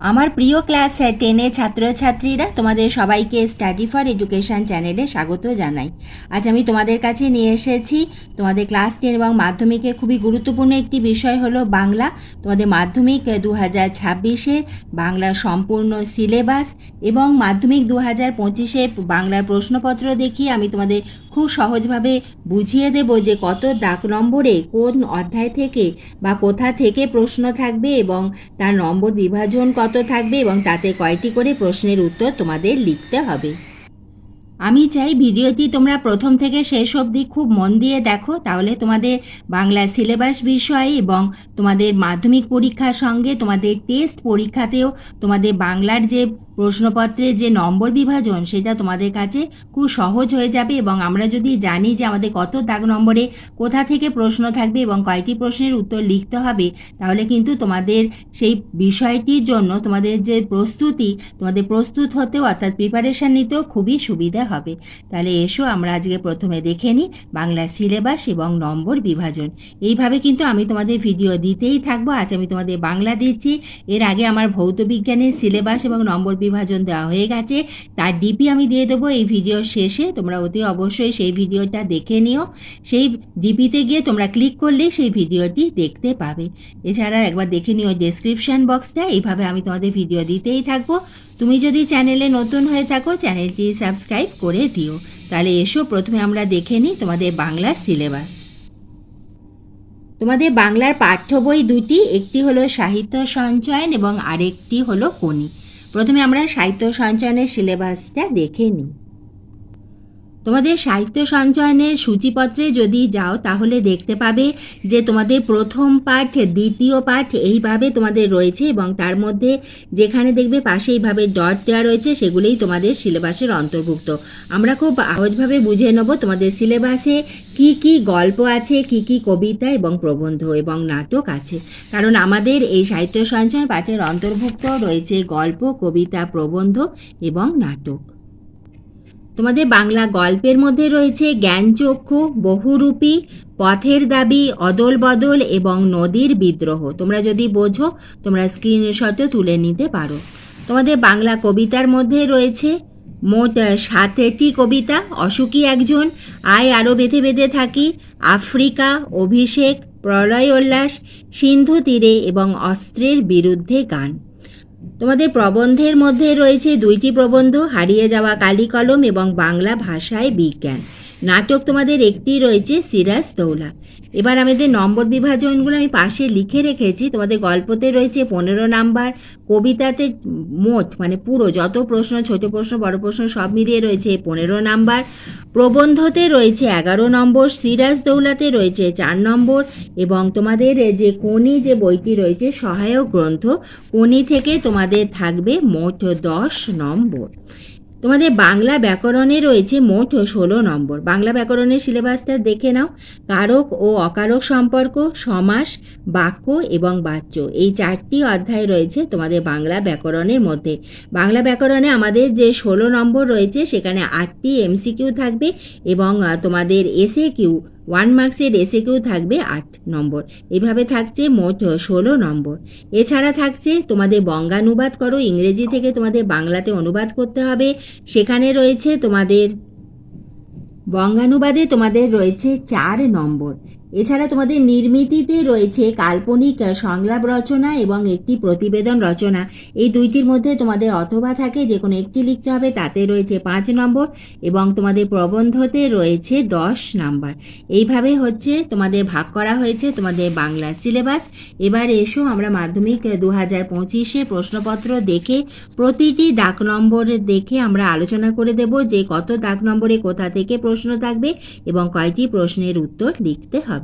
আমার প্রিয় ক্লাস টেনের ছাত্রছাত্রীরা তোমাদের সবাইকে স্টাডি ফর এডুকেশন চ্যানেলে স্বাগত জানাই। আজ আমি তোমাদের কাছে নিয়ে এসেছি। তোমাদের ক্লাস টেন এবং মাধ্যমিকে খুবই গুরুত্বপূর্ণ একটি বিষয় হলো বাংলা। তোমাদের মাধ্যমিক দু হাজার ছাব্বিশের বাংলা সম্পূর্ণ সিলেবাস এবং মাধ্যমিক দু হাজার পঁচিশে বাংলার প্রশ্নপত্র দেখিয়ে আমি তোমাদের খুব সহজভাবে বুঝিয়ে দেব যে কত দাগ নম্বরে কোন অধ্যায় থেকে বা কোথা থেকে প্রশ্ন থাকবে এবং তার নম্বর বিভাজন কত থাকবে এবং তাতে কয়টি করে প্রশ্নের উত্তর তোমাদের লিখতে হবে। আমি চাই ভিডিওটি তোমরা প্রথম থেকে শেষ অবধি খুব মন দিয়ে দেখো, তাহলে তোমাদের বাংলা সিলেবাস বিষয়ে এবং তোমাদের মাধ্যমিক পরীক্ষার সঙ্গে তোমাদের টেস্ট পরীক্ষাতেও তোমাদের বাংলার যে প্রশ্নপত্রের যে নম্বর বিভাজন, সেটা তোমাদের কাছে খুব সহজ হয়ে যাবে এবং আমরা যদি জানি যে আমাদের কত দাগ নম্বরে কোথা থেকে প্রশ্ন থাকবে এবং কয়টি প্রশ্নের উত্তর লিখতে হবে, তাহলে কিন্তু তোমাদের সেই বিষয়টির জন্য তোমাদের যে প্রস্তুতি, তোমাদের প্রস্তুত হতেও অর্থাৎ প্রিপারেশন নিতেও খুবই সুবিধা হবে। তাহলে এসো, আমরা আজকে প্রথমে দেখে নিই বাংলা সিলেবাস এবং নম্বর বিভাজন। এইভাবে কিন্তু আমি তোমাদের ভিডিও দিতেই থাকব। আজ আমি তোমাদের বাংলা দিচ্ছি। এর আগে আমার ভৌত বিজ্ঞানের সিলেবাস এবং নম্বর বিভাজন দেওয়া হয়ে গেছে। তার ডিপি আমি দিয়ে দেবো এই ভিডিওর শেষে। তোমরা অতি অবশ্যই সেই ভিডিওটা দেখে নিও। সেই ডিপিতে গিয়ে তোমরা ক্লিক করলেই সেই ভিডিওটি দেখতে পাবে। এছাড়া একবার দেখে নিও ডেসক্রিপশন বক্সটা এইভাবে আমি তোমাদের ভিডিও দিতেই থাকব। তুমি যদি চ্যানেলে নতুন হয়ে থাকো, চ্যানেলটি সাবস্ক্রাইব করে দিও। তাহলে এসো, প্রথমে আমরা দেখে নিই তোমাদের বাংলার সিলেবাস। তোমাদের বাংলার পাঠ্য বই দুটি, একটি হলো সাহিত্য সঞ্চয়ন এবং আরেকটি হলো কোনি প্রথমে আমরা সাহিত্য সঞ্চয়নের সিলেবাসটা দেখে নিই। তোমাদের সাহিত্য সঞ্চয়নের সূচিপত্রে যদি যাও, তাহলে দেখতে পাবে যে তোমাদের প্রথম পাঠ, দ্বিতীয় পাঠ এইভাবে তোমাদের রয়েছে এবং তার মধ্যে যেখানে দেখবে পাশে এইভাবে ডট দেওয়া রয়েছে, সেগুলোই তোমাদের সিলেবাসের অন্তর্ভুক্ত। আমরা খুব সহজভাবে বুঝে নেব তোমাদের সিলেবাসে কি কি গল্প আছে, কি কি কবিতা এবং প্রবন্ধ এবং নাটক আছে। কারণ আমাদের এই সাহিত্য সঞ্চয়ন পাঠের অন্তর্ভুক্ত রয়েছে গল্প, কবিতা, প্রবন্ধ এবং নাটক। তোমাদের বাংলা গল্পের মধ্যে রয়েছে জ্ঞানচক্ষু বহুরূপী, পথের দাবি, অদল বদল এবং নদীর বিদ্রোহ। তোমরা যদি বোঝো, তোমরা স্ক্রিনশটও তুলে নিতে পারো। তোমাদের বাংলা কবিতার মধ্যে রয়েছে, মোট সাতটি কবিতা, অসুখী একজন, আয় আরও বেঁধে বেঁধে থাকি, আফ্রিকা, অভিষেক, প্রলয় উল্লাস, সিন্ধু তীরে এবং অস্ত্রের বিরুদ্ধে গান। তোমাদের প্রবন্ধের মধ্যে রয়েছে দুইটি প্রবন্ধ হারিয়ে যাওয়া কালী কলম এবং বাংলা ভাষায় বিজ্ঞান। নাটক তোমাদের একটি রয়েছে, সিরাজ দৌলা এবার আমাদের নম্বর বিভাজনগুলো আমি পাশে লিখে রেখেছি। তোমাদের গল্পতে রয়েছে পনেরো নাম্বার, কবিতাতে মোট মানে পুরো, যত প্রশ্ন, ছোট প্রশ্ন, বড় প্রশ্ন, সব মিলিয়ে রয়েছে পনেরো নাম্বার। প্রবন্ধতে রয়েছে এগারো নম্বর, সিরাজ দৌলাতে রয়েছে চার নম্বর এবং তোমাদের যে কোনি যে বইটি রয়েছে, সহায়ক গ্রন্থ কোনি থেকে তোমাদের থাকবে মোট দশ নম্বর। তোমাদের বাংলা ব্যাকরণে রয়েছে মোট ষোলো নম্বর। বাংলা ব্যাকরণের সিলেবাসটা দেখে নাও। কারক ও অকারক সম্পর্ক, সমাস, বাক্য এবং বাচ্য। এই চারটি অধ্যায় রয়েছে তোমাদের বাংলা ব্যাকরণের মধ্যে। বাংলা ব্যাকরণে আমাদের যে ষোলো নম্বর রয়েছে, সেখানে আটটি এমসিকিউ থাকবে এবং তোমাদের এসএ কিউ ওয়ান মার্কসের এসে কেউ থাকবে আট নম্বর। এভাবে থাকছে মোট ষোলো নম্বর। এছাড়া থাকছে তোমাদের বঙ্গানুবাদ করো, ইংরেজি থেকে তোমাদের বাংলাতে অনুবাদ করতে হবে। সেখানে রয়েছে তোমাদের বঙ্গানুবাদে তোমাদের রয়েছে চার নম্বর। এছাড়া তোমাদের নির্মিতিতে রয়েছে কাল্পনিক সংলাপ রচনা এবং একটি প্রতিবেদন রচনা। এই দুইটির মধ্যে তোমাদের অথবা থাকে যে কোনো একটি লিখতে হবে, তাতে রয়েছে পাঁচ নম্বর এবং তোমাদের প্রবন্ধতে রয়েছে দশ নাম্বার। এইভাবে হচ্ছে তোমাদের ভাগ করা হয়েছে তোমাদের বাংলা সিলেবাস। এবার এসো আমরা মাধ্যমিক দু হাজার পঁচিশে প্রশ্নপত্র দেখে, প্রতিটি দাগ নম্বর দেখে আমরা আলোচনা করে দেব যে কত দাগ নম্বরে কোথা থেকে প্রশ্ন থাকবে এবং কয়টি প্রশ্নের উত্তর লিখতে হবে।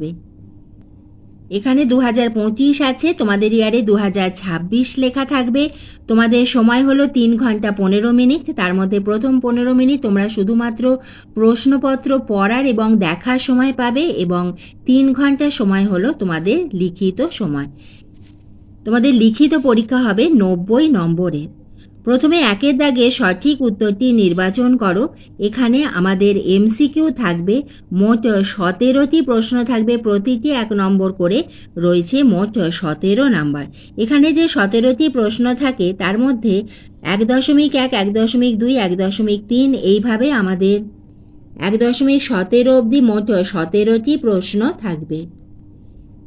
এখানে দু হাজার পঁচিশ আছে, তোমাদের ইয়ারে দু হাজার ছাব্বিশ লেখা থাকবে। তোমাদের সময় হলো তিন ঘণ্টা পনেরো মিনিট, তার মধ্যে প্রথম পনেরো মিনিট তোমরা শুধুমাত্র প্রশ্নপত্র পড়ার এবং দেখার সময় পাবে এবং তিন ঘণ্টা সময় হলো তোমাদের লিখিত সময়। তোমাদের লিখিত পরীক্ষা হবে নব্বই নম্বরের। প্রথমে একের দাগে সঠিক উত্তরটি নির্বাচন করো। এখানে আমাদের এমসিকিউ থাকবে, মোট সতেরোটি প্রশ্ন থাকবে, প্রতিটি এক নম্বর করে রয়েছে মোট সতেরো নাম্বার। এখানে যে সতেরোটি প্রশ্ন থাকে, তার মধ্যে এক দশমিক এক এক দশমিক দুই, এক দশমিক তিন, এইভাবে আমাদের এক দশমিক সতেরো অবধি মোট সতেরোটি প্রশ্ন থাকবে।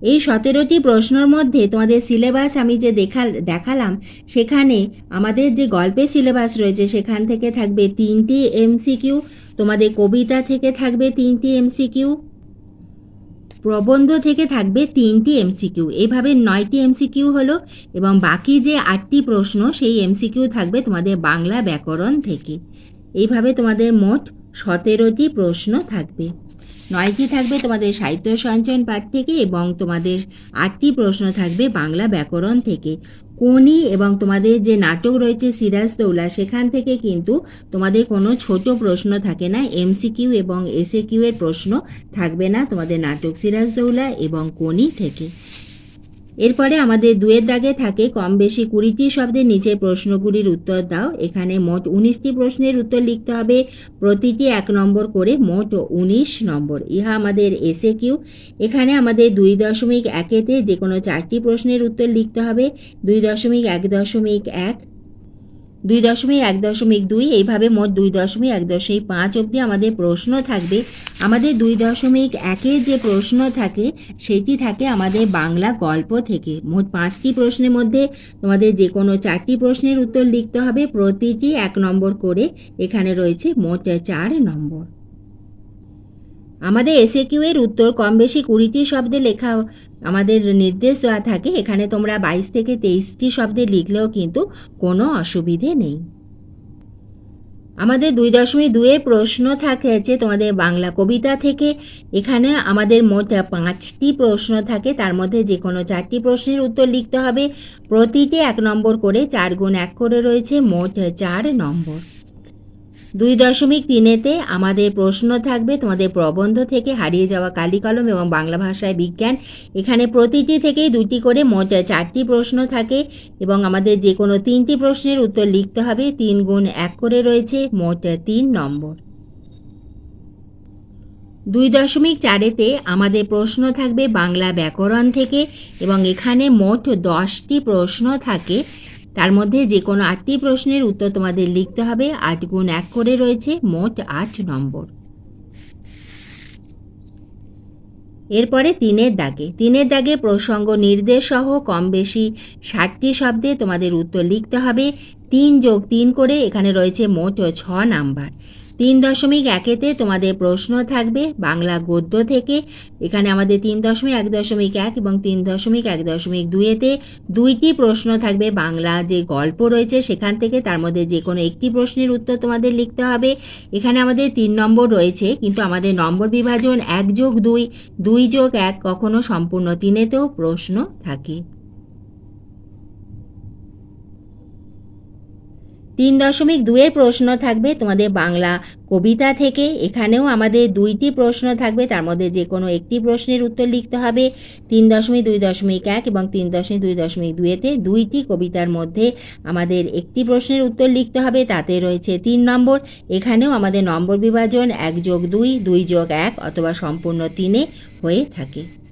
এই সতেরোটি প্রশ্নর মধ্যে তোমাদের সিলেবাস আমি যে দেখা দেখালাম, সেখানে আমাদের যে গল্পের সিলেবাস রয়েছে, সেখান থেকে থাকবে তিনটি এমসিকিউ তোমাদের কবিতা থেকে থাকবে তিনটি এমসিকিউ প্রবন্ধ থেকে থাকবে তিনটি এমসিকিউ এইভাবে নয়টি এমসিকিউ হলো এবং বাকি যে আটটি প্রশ্ন, সেই এমসিকিউ থাকবে তোমাদের বাংলা ব্যাকরণ থেকে। এইভাবে তোমাদের মোট সতেরোটি প্রশ্ন থাকবে। নয়টি থাকবে তোমাদের সাহিত্য সঞ্চয়ন পাঠ থেকে এবং তোমাদের আটটি প্রশ্ন থাকবে বাংলা ব্যাকরণ থেকে। কোনি এবং তোমাদের যে নাটক রয়েছে সিরাজ দৌলা সেখান থেকে কিন্তু তোমাদের কোনো ছোট প্রশ্ন থাকে না। এমসিকিউ এবং এসএ কিউ এর প্রশ্ন থাকবে না তোমাদের নাটক সিরাজ দৌলা এবং কোনি থেকে। এরপরে আমাদের দুয়ের দাগে থাকে কম বেশি কুড়িটি শব্দের নিচের প্রশ্নগুলির উত্তর দাও। এখানে মোট উনিশটি প্রশ্নের উত্তর লিখতে হবে। প্রতিটি এক নম্বর করে মোট উনিশ নম্বর। ইহা আমাদের এসে কিউ এখানে আমাদের দুই দশমিক একেতে যে কোনো চারটি প্রশ্নের উত্তর লিখতে হবে। দুই দশমিক এক দশমিক এক দুই দশমিক এক দশমিক দুই, এইভাবে মোট দুই দশমিক এক দশমিক পাঁচ অবধি আমাদের প্রশ্ন থাকবে। আমাদের দুই দশমিক একের যে প্রশ্ন থাকে, সেটি থাকে আমাদের বাংলা গল্প থেকে। মোট পাঁচটি প্রশ্নের মধ্যে তোমাদের যে কোনো চারটি প্রশ্নের উত্তর লিখতে হবে। প্রতিটি এক নম্বর করে এখানে রয়েছে মোট চার নম্বর। আমাদের এসএ কিউ এর উত্তর কম বেশি কুড়িটি শব্দে লেখা আমাদের নির্দেশ দেওয়া থাকে। এখানে তোমরা বাইশ থেকে তেইশটি শব্দে লিখলেও কিন্তু কোনো অসুবিধে নেই। আমাদের দুই দশমিক দুয়ের প্রশ্ন থাকেছে তোমাদের বাংলা কবিতা থেকে। এখানে আমাদের মোট পাঁচটি প্রশ্ন থাকে। তার মধ্যে যে কোনো চারটি প্রশ্নের উত্তর লিখতে হবে। প্রতিটি এক নম্বর করে চার গুণ এক করে রয়েছে। মোট চার নম্বর। দুই দশমিক তিনেতে আমাদের প্রশ্ন থাকবে, তোমাদের প্রবন্ধ থেকে হারিয়ে যাওয়া কালি কলম এবং বাংলা ভাষায় বিজ্ঞান। এখানে প্রতিটি থেকেই দুটি করে মোট চারটি প্রশ্ন থাকে এবং আমাদের যে কোনো তিনটি প্রশ্নের উত্তর লিখতে হবে, তিন গুণ এক করে রয়েছে মোট তিন নম্বর। দুই দশমিক চারেতে আমাদের প্রশ্ন থাকবে বাংলা ব্যাকরণ থেকে এবং এখানে মোট দশটি প্রশ্ন থাকে। তার মধ্যে যে কোনো আটটি প্রশ্নের উত্তর তোমাদের লিখতে হবে। আট গুণ এক করে রয়েছে, মোট আট নম্বর। এরপরে তিনের দাগে। তিনের দাগে প্রসঙ্গ নির্দেশ সহ কম বেশি ষাটটি শব্দে তোমাদের উত্তর লিখতে হবে। তিন যোগ তিন করে এখানে রয়েছে মোট ছ নাম্বার। তিন দশমিক একেতে তোমাদের প্রশ্ন থাকবে বাংলা গদ্য থেকে। এখানে আমাদের তিন দশমিক এক দশমিক এক এবং তিন দশমিক এক দশমিক দুইয়েতে দুইটি প্রশ্ন থাকবে। বাংলা যে গল্প রয়েছে সেখান থেকে তার মধ্যে যে কোনো একটি প্রশ্নের উত্তর তোমাদের লিখতে হবে। এখানে আমাদের তিন নম্বর রয়েছে, কিন্তু আমাদের নম্বর বিভাজন এক যোগ দুই দুই যোগ এক কখনো সম্পূর্ণ তিনেতেও প্রশ্ন থাকে। তিন দশমিক দুয়ের প্রশ্ন থাকবে তোমাদের বাংলা কবিতা থেকে। এখানেও আমাদের দুইটি প্রশ্ন থাকবে, তার মধ্যে যে কোনো একটি প্রশ্নের উত্তর লিখতে হবে। তিন দশমিক দুই দশমিক এক এবং তিন দশমিক দুই দশমিক দুয়েতে দুইটি কবিতার মধ্যে আমাদের একটি প্রশ্নের উত্তর লিখতে হবে, তাতে রয়েছে তিন নম্বর। এখানেও আমাদের নম্বর বিভাজন এক যোগ দুই দুই যোগ এক অথবা সম্পূর্ণ তিনে হয়ে থাকে।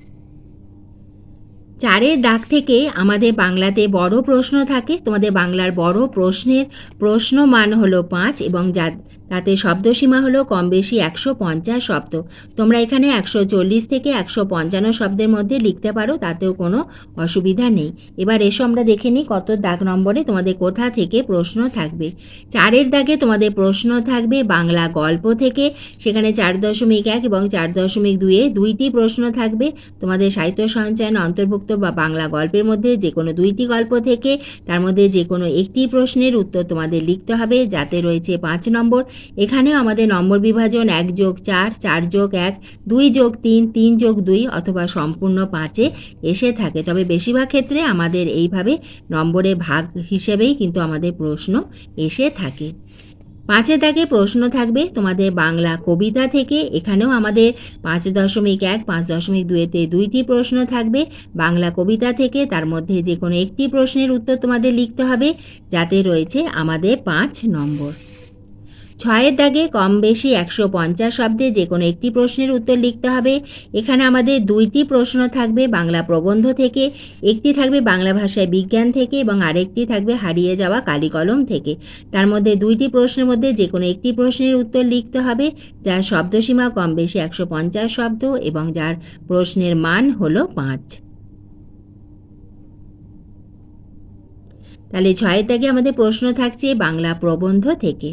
চারের দাগ থেকে আমাদের বাংলাতে বড় প্রশ্ন থাকে। তোমাদের বাংলার বড় প্রশ্নের প্রশ্ন মান হলো পাঁচ এবং যা তাতে শব্দসীমা হলো কম বেশি একশো পঞ্চাশ শব্দ। তোমরা এখানে একশো চল্লিশ থেকে একশো পঞ্চান্ন শব্দের মধ্যে লিখতে পারো, তাতেও কোনো অসুবিধা নেই। এবার এসো আমরা দেখে নিই কত দাগ নম্বরে তোমাদের কোথা থেকে প্রশ্ন থাকবে। চারের দাগে তোমাদের প্রশ্ন থাকবে বাংলা গল্প থেকে, সেখানে চার দশমিক এক এবং চার দশমিক দুইয়ে দুইটি প্রশ্ন থাকবে। তোমাদের সাহিত্য সঞ্চয়ন অন্তর্ভুক্ত বা বাংলা গল্পের মধ্যে যে কোনো দুইটি গল্প থেকে, তার মধ্যে যে কোনো একটি প্রশ্নের উত্তর তোমাদের লিখতে হবে, যাতে রয়েছে পাঁচ নম্বর। এখানেও আমাদের নম্বর বিভাজন এক যোগ চার চার যোগ এক, দুই যোগ তিন তিন যোগ দুই অথবা সম্পূর্ণ পাঁচে এসে থাকে। তবে বেশিরভাগ ক্ষেত্রে আমাদের এইভাবে নম্বরে ভাগ হিসেবেই কিন্তু আমাদের প্রশ্ন এসে থাকে। পাঁচে দাগে প্রশ্ন থাকবে তোমাদের বাংলা কবিতা থেকে। এখানেও আমাদের পাঁচ দশমিক এক, পাঁচ দশমিক দুয়েতে দুইটি প্রশ্ন থাকবে। বাংলা কবিতা থেকে তার মধ্যে যে কোনো একটি প্রশ্নের উত্তর তোমাদের লিখতে হবে। যাতে রয়েছে আমাদের পাঁচ নম্বর। ছয়ের দাগে কম বেশি একশো পঞ্চাশ শব্দে যে কোনো একটি প্রশ্নের উত্তর লিখতে হবে। এখানে আমাদের দুইটি প্রশ্ন থাকবে বাংলা প্রবন্ধ থেকে, একটি থাকবে বাংলা ভাষায় বিজ্ঞান থেকে এবং আরেকটি থাকবে হারিয়ে যাওয়া কালিকলম থেকে। তার মধ্যে দুইটি প্রশ্নের মধ্যে যে কোনো একটি প্রশ্নের উত্তর লিখতে হবে, যার শব্দসীমা কম বেশি একশো পঞ্চাশ শব্দ এবং যার প্রশ্নের মান হলো পাঁচ। তাহলে ছয়ের দাগে আমাদের প্রশ্ন থাকছে বাংলা প্রবন্ধ থেকে।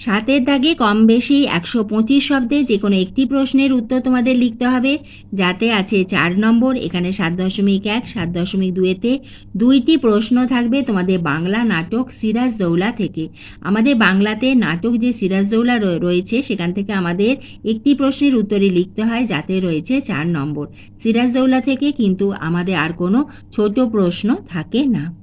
সাতের দাগে কম বেশি একশো পঁচিশ শব্দে যে কোনো একটি প্রশ্নের উত্তর তোমাদের লিখতে হবে। যাতে আছে চার নম্বর, এখানে সাত দশমিক এক, সাত দশমিক দুয়েতে দুইটি প্রশ্ন থাকবে তোমাদের বাংলা নাটক সিরাজ দৌলা থেকে। আমাদের বাংলাতে নাটক যে সিরাজ দৌলা রয়ে- রয়েছে, সেখান থেকে আমাদের একটি প্রশ্নের উত্তরে লিখতে হয়, যাতে রয়েছে চার নম্বর। সিরাজ দৌলা থেকে কিন্তু আমাদের আর কোনো ছোট প্রশ্ন থাকে না।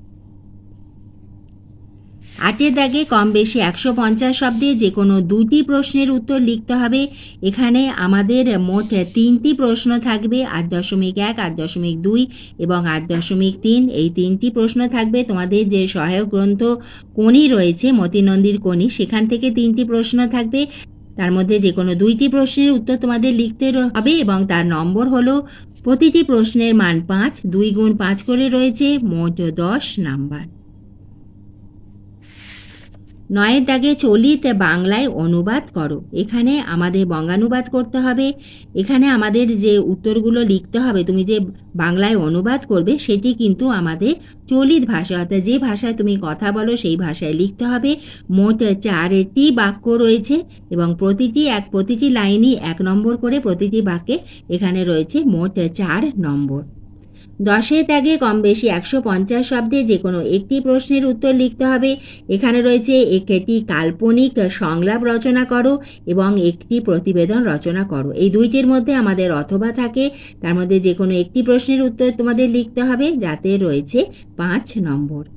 আটের দাগে কম বেশি একশো পঞ্চাশ শব্দে যে কোনো দুটি প্রশ্নের উত্তর লিখতে হবে। এখানে আমাদের মোট তিনটি প্রশ্ন থাকবে, আট দশমিক এক, আট দশমিক দুই এবং আট দশমিক তিন। এই তিনটি প্রশ্ন থাকবে। তোমাদের যে সহায়ক গ্রন্থ কোনি রয়েছে, মতিনন্দীর কোনি সেখান থেকে তিনটি প্রশ্ন থাকবে। তার মধ্যে যে কোনো দুইটি প্রশ্নের উত্তর তোমাদের লিখতে হবে এবং তার নম্বর হলো প্রতিটি প্রশ্নের মান পাঁচ, দুই গুণ পাঁচ করে রয়েছে, মোট দশ নাম্বার। নয়ের দাগে চলিত বাংলায় অনুবাদ করো। এখানে আমাদের বঙ্গানুবাদ করতে হবে। এখানে আমাদের যে উত্তরগুলো লিখতে হবে, তুমি যে বাংলায় অনুবাদ করবে, সেটি কিন্তু আমাদের চলিত ভাষা অর্থাৎ যে ভাষায় তুমি কথা বলো, সেই ভাষায় লিখতে হবে। মোট চারটি বাক্য রয়েছে এবং প্রতিটি, এক প্রতিটি লাইনই এক নম্বর করে প্রতিটি বাক্যে এখানে রয়েছে মোট চার নম্বর। দশের ত্যাগে কম বেশি একশো পঞ্চাশ শব্দে যে কোনো একটি প্রশ্নের উত্তর লিখতে হবে। এখানে রয়েছে একটি কাল্পনিক সংলাপ রচনা করো এবং একটি প্রতিবেদন রচনা করো। এই দুইটির মধ্যে আমাদের অথবা থাকে। তার মধ্যে যে কোনো একটি প্রশ্নের উত্তর তোমাদের লিখতে হবে, যাতে রয়েছে পাঁচ নম্বর।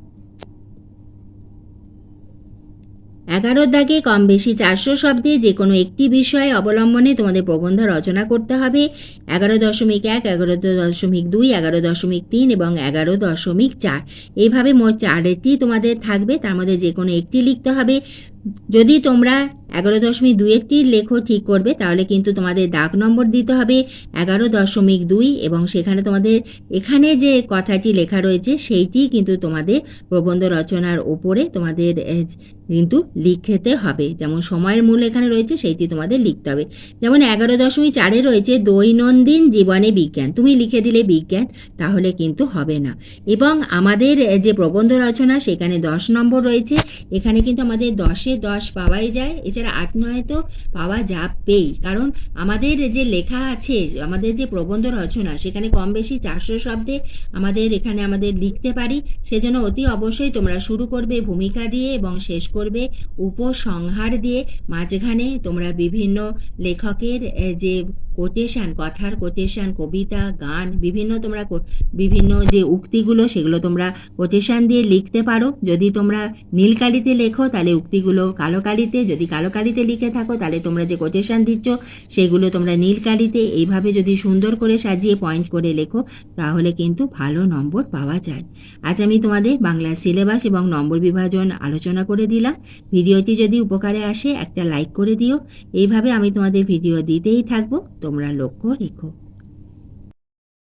এগারোর দাগে কম বেশি চারশো শব্দে যে কোনো একটি বিষয় অবলম্বনে তোমাদের প্রবন্ধ রচনা করতে হবে। এগারো দশমিক এক, এগারো দশমিক দুই, এগারো দশমিক তিন এবং এগারো দশমিক চার। এইভাবে মোট চারটি তোমাদের থাকবে, তার মধ্যে যে কোনো একটি লিখতে হবে। যদি তোমরা এগারো দশমিক দুইয়েরটি লেখো ঠিক করবে, তাহলে কিন্তু তোমাদের দাগ নম্বর দিতে হবে এগারো দশমিক দুই এবং সেখানে তোমাদের এখানে যে কথাটি লেখা রয়েছে সেইটি কিন্তু তোমাদের প্রবন্ধ রচনার ওপরে তোমাদের কিন্তু লিখতে হবে। যেমন সময়ের মূল এখানে রয়েছে সেইটি তোমাদের লিখতে হবে। যেমন এগারো দশমিক চারে রয়েছে দৈনন্দিন জীবনে বিজ্ঞান। তুমি লিখে দিলে বিজ্ঞান, তাহলে কিন্তু হবে না। এবং আমাদের যে প্রবন্ধ রচনা, সেখানে দশ নম্বর রয়েছে। এখানে কিন্তু আমাদের দশে দশ পাওয়াই যায়। এছাড়া আট নয় তো পাওয়া যাবেই। কারণ আমাদের যে লেখা আছে, আমাদের যে প্রবন্ধ রচনা, সেখানে কম বেশি চারশো শব্দে আমাদের এখানে আমাদের লিখতে পারি। সেজন্য অতি অবশ্যই তোমরা শুরু করবে ভূমিকা দিয়ে এবং শেষ করবে উপসংহার দিয়ে। মাঝখানে তোমরা বিভিন্ন লেখকের যে কোটেশন কথার কোটেশন কবিতা, গান, বিভিন্ন তোমরা বিভিন্ন যে উক্তিগুলো, সেগুলো তোমরা কোটেশন দিয়ে লিখতে পারো। যদি তোমরা নীল কালিতে লেখো, তাহলে উক্তিগুলো কালো কালিতে যদি কালো কালিতে লিখে থাকো, তাহলে তোমরা যে কোটেশন দিচ্ছ, সেগুলো তোমরা নীল কালিতে এইভাবে যদি সুন্দর করে সাজিয়ে পয়েন্ট করে লেখো, তাহলে কিন্তু ভালো নম্বর পাওয়া যায়। আজ আমি তোমাদের বাংলা সিলেবাস এবং নম্বর বিভাজন আলোচনা করে দিলাম। ভিডিওটি যদি উপকারে আসে, একটা লাইক করে দিও। এইভাবে আমি তোমাদের ভিডিও দিতেই থাকব। como al alocórico